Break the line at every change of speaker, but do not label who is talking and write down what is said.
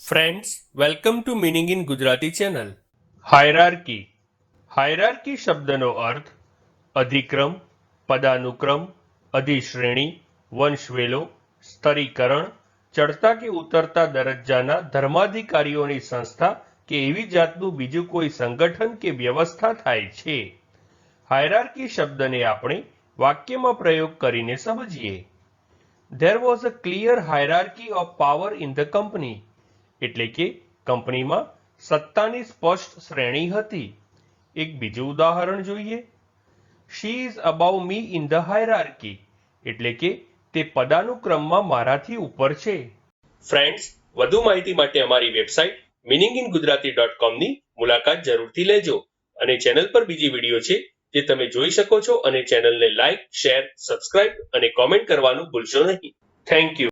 Friends welcome to meaning in Gujarati channel hierarchy hierarchy શબ્દનો અર્થ અધિક્રમ પદાનુક્રમ અધિશ્રેણી વંશવેલો સ્તરીકરણ ચડતા કે ઉતરતા દરજ્જાના ધર્માધિકારીઓની સંસ્થા કે એવી જાતનું બીજું કોઈ સંગઠન કે વ્યવસ્થા થાય છે હાયરાર્કી શબ્દને આપણે વાક્યમાં પ્રયોગ કરીને સમજીએ there was a clear hierarchy of power in the company એટલે કે કંપનીમાં સત્તાની સ્પષ્ટ શ્રેણી હતી. એક બીજું ઉદાહરણ જોઈએ. She is above me in the hierarchy એટલે કે તે પદાનુક્રમમાં મારાથી ઉપર છે. ફ્રેન્ડ્સ વધુ માહિતી માટે અમારી website meaning in Gujarati dot કોમની મુલાકાત જરૂરથી લેજો અને ચેનલ પર બીજી વીડિયો છે જે તમે જોઈ શકો છો અને ચેનલને લાઇક શેર સબસ્ક્રાઇબ અને કોમેન્ટ કરવાનું ભૂલશો નહીં. Thank you